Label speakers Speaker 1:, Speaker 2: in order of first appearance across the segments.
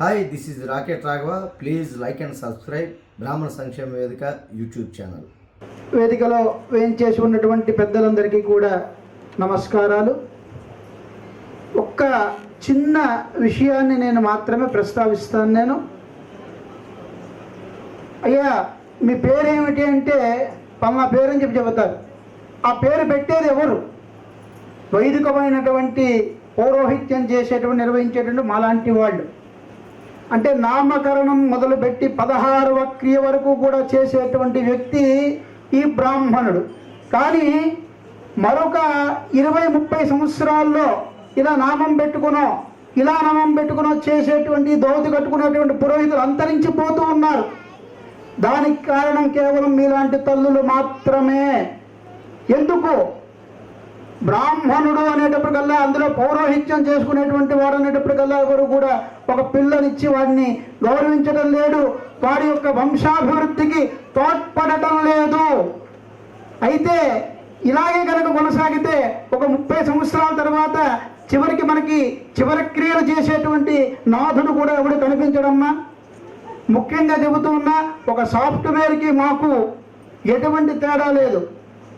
Speaker 1: Hi this is rocket Raghava please like and subscribe బ్రాహ్మణ సంక్షేమ వేదిక యూట్యూబ్ ఛానల్
Speaker 2: వేదికలో వేయించేసి ఉన్నటువంటి పెద్దలందరికీ కూడా నమస్కారాలు. ఒక్క చిన్న విషయాన్ని నేను మాత్రమే ప్రస్తావిస్తాను నేను. అయ్యా మీ పేరేమిటి అంటే పమ్మ పేరని చెప్పి చెబుతారు. ఆ పేరు పెట్టేది ఎవరు? వైదికమైనటువంటి పౌరోహిత్యం చేసేటువంటి నిర్వహించేటువంటి మాలాంటి వాళ్ళు. అంటే నామకరణం మొదలుపెట్టి పదహారవ క్రియ వరకు కూడా చేసేటువంటి వ్యక్తి ఈ బ్రాహ్మణుడు. కానీ మరొక ఇరవై ముప్పై సంవత్సరాల్లో ఇలా నామం పెట్టుకునో ఇలా నామం పెట్టుకునో చేసేటువంటి దోతి కట్టుకునేటువంటి పురోహితులు అంతరించిపోతూ ఉన్నారు. దానికి కారణం కేవలం మీలాంటి తల్లులు మాత్రమే. ఎందుకు? బ్రాహ్మణుడు అనేటప్పటికల్లా అందులో పౌరోహిత్యం చేసుకునేటువంటి వాడు అనేటప్పటికల్లా ఎవరు కూడా ఒక పిల్లనిచ్చి వాడిని గౌరవించడం లేడు. వాడి యొక్క వంశాభివృద్ధికి తోడ్పడటం లేదు. అయితే ఇలాగే కనుక కొనసాగితే ఒక ముప్పై సంవత్సరాల తర్వాత చివరికి మనకి చివరి క్రియలు చేసేటువంటి నాథుడు కూడా ఎవడు కనిపించడమ్మా? ముఖ్యంగా చెబుతూ ఒక సాఫ్ట్వేర్కి మాకు ఎటువంటి తేడా లేదు.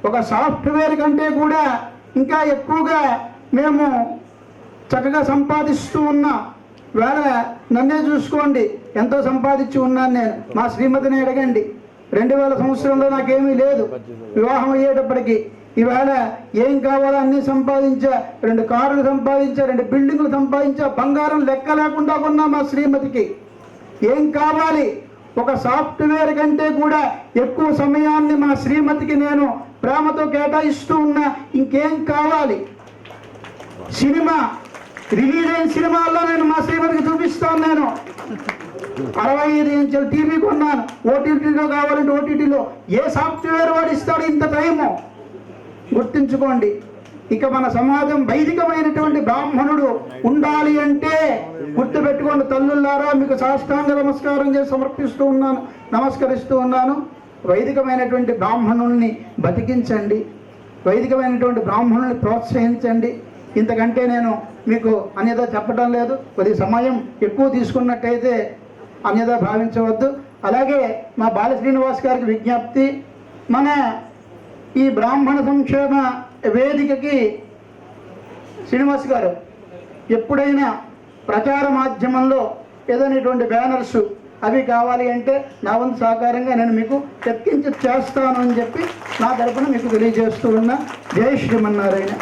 Speaker 2: ఒక సాఫ్ట్వేర్ కంటే కూడా ఇంకా ఎక్కువగా మేము చక్కగా సంపాదిస్తూ ఉన్న వేళ నన్నే చూసుకోండి. ఎంతో సంపాదించి ఉన్నాను నేను మా శ్రీమతిని అడగండి. రెండు వేల సంవత్సరంలో నాకేమీ లేదు. వివాహం అయ్యేటప్పటికి ఈవేళ ఏం కావాలో అన్నీ సంపాదించా రెండు కార్లు సంపాదించా రెండు బిల్డింగ్లు సంపాదించా బంగారం లెక్క లేకుండా కొన్నా మా శ్రీమతికి. ఏం కావాలి? ఒక సాఫ్ట్వేర్ కంటే కూడా ఎక్కువ సమయాన్ని మా శ్రీమతికి నేను ప్రేమతో కేటాయిస్తూ ఉన్నా ఇంకేం కావాలి? సినిమా రిలీజ్ అయిన సినిమాల్లో నేను మా శ్రీమతికి చూపిస్తాను నేను. అరవై ఐదు ఇంచుల టీవీ కొన్నాను. ఓటీటీలో కావాలంటే ఓటీటీలో ఏ సాఫ్ట్వేర్ వాడు ఇస్తాడు ఇంత టైము? గుర్తుంచుకోండి. ఇక మన సమాజం వైదికమైనటువంటి బ్రాహ్మణుడు ఉండాలి అంటే గుర్తు తల్లుల్లారా మీకు సాష్టాంగ నమస్కారం చేసి సమర్పిస్తూ ఉన్నాను నమస్కరిస్తూ ఉన్నాను. వైదికమైనటువంటి బ్రాహ్మణుల్ని బతికించండి వైదికమైనటువంటి బ్రాహ్మణుల్ని ప్రోత్సహించండి. ఇంతకంటే నేను మీకు అన్యదా చెప్పడం లేదు కొద్ది సమయం ఎక్కువ తీసుకున్నట్టయితే అన్యదా భావించవద్దు. అలాగే మా బాల శ్రీనివాస్ గారికి విజ్ఞప్తి మన ఈ బ్రాహ్మణ సంక్షేమ వేదికకి శ్రీనివాస్ గారు ఎప్పుడైనా ప్రచార మాధ్యమంలో ఏదైనటువంటి బ్యానర్స్ అవి కావాలి అంటే నా వంతు సహకారంగా నేను మీకు తెప్పించి చేస్తాను అని చెప్పి నా తరపున మీకు తెలియజేస్తూ ఉన్నా. జై శ్రీమన్నారాయణ.